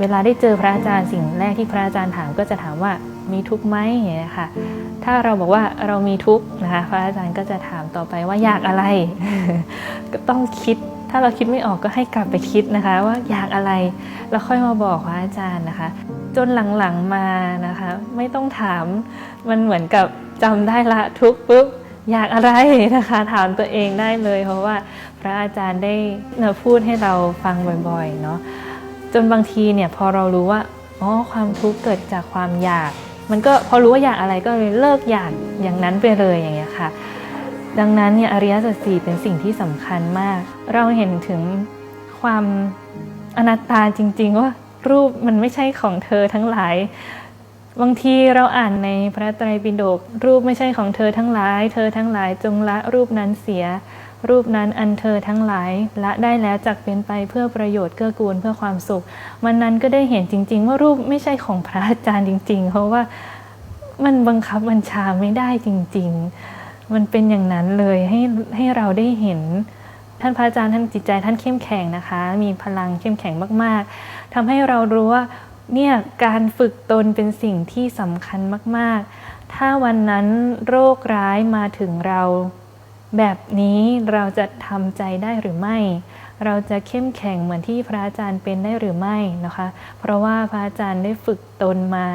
เวลาได้เจอพระอาจารย์สิ่งแรกที่พระอาจารย์ถามก็จะถามว่ามีทุกข์ไหมอย่างเงี้ยค่ะถ้าเราบอกว่าเรามีทุกข์นะคะพระอาจารย์ก็จะถามต่อไปว่าอยากอะไร ก็ต้องคิด ถ้าเราคิดไม่ออกก็ให้กลับไปคิดนะคะ ว่าอยากอะไรแล้วค่อยมาบอกพระอาจารย์นะคะ จนหลังๆมานะคะ ไม่ต้องถามมันเหมือนกับจำได้ละทุกปุ๊บอยากอะไรนะคะ ถามตัวเองได้เลย เพราะว่าพระอาจารย์ได้พูดให้เราฟังบ่อยๆเนาะ จนบางทีเนี่ยพอเรารู้ว่าอ๋อความทุกข์เกิดจากความอยาก มันก็พอรู้ว่าอยากอะไรก็เลยเลิกอยากอย่างนั้นไปเลยอย่างเงี้ยค่ะ ดังนั้นเนี่ยอริยสัจสี่เป็นสิ่งที่สำคัญมาก เราเห็นถึงความอนัตตาจริง ๆ ว่ารูปมันไม่ใช่ของเธอทั้งหลาย บางทีเราอ่านในพระไตรปิฎกรูปไม่ใช่ของเธอทั้งหลาย เธอทั้งหลายจงละรูปนั้นเสีย รูปนั้นอันเธอทั้งหลายละได้แล้วจักเป็นไปเพื่อประโยชน์เกื้อกูลเพื่อความสุขมันนั้นก็ได้เห็นจริง ๆ ว่ารูปไม่ใช่ของพระอาจารย์จริง ๆ เพราะว่ามันบังคับบัญชาไม่ได้จริง ๆ มันเป็นอย่างนั้นเลยให้ให้เราได้เห็นท่านพระอาจารย์ท่านจิตใจท่านเข้มแข็งนะคะ มีพลังเข้มแข็งมาก ๆทำให้เรารู้ว่าเนี่ยการฝึกตนเป็นสิ่งที่สำคัญมาก ๆ ถ้าวันนั้นโรคร้ายมาถึงเรา แบบนี้เราจะทำใจได้หรือไม่ เราจะเข้มแข็งเหมือนที่พระอาจารย์เป็นได้หรือไม่นะคะ เพราะว่าพระอาจารย์ได้ฝึกตนมา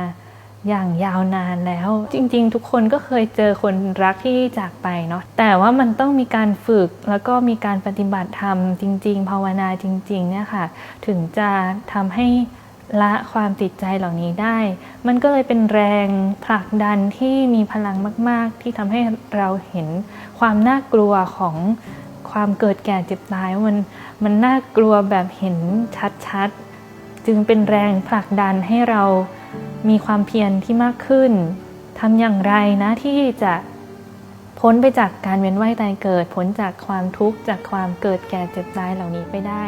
อย่างยาวนานแล้ว จริงๆ ทุกคนก็เคยเจอคนรักที่จากไปเนาะแต่ว่ามันต้องมีการฝึกแล้วก็มีการปฏิบัติธรรมจริง ๆ ภาวนาจริงๆเนี่ยค่ะ ถึงจะทำให้ ละความติดใจเหล่านี้ได้ มันก็เลยเป็นแรงผลักดันที่มีพลังมาก ๆ ที่ทำให้เราเห็นความน่ากลัวของความเกิดแก่เจ็บตายมันมันน่ากลัวแบบเห็นชัด ๆ จึงเป็นแรงผลักดันให้เรามีความเพียรที่มากขึ้นทำอย่างไรนะที่จะพ้นไปจากการเวียนว่ายตายเกิดพ้นจากความทุกข์จากความเกิดแก่เจ็บตายเหล่านี้ไปได้